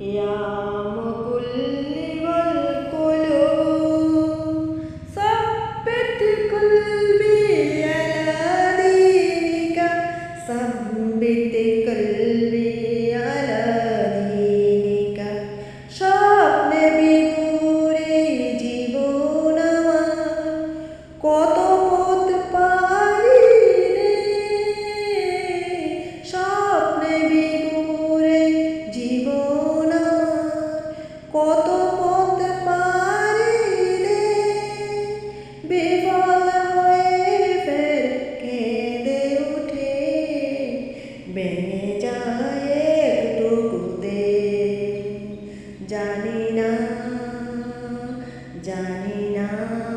Yeah. কত পথ পারিলে বিফল হয়ে ফের কেঁদে উঠে। যায় জানি না জানি না।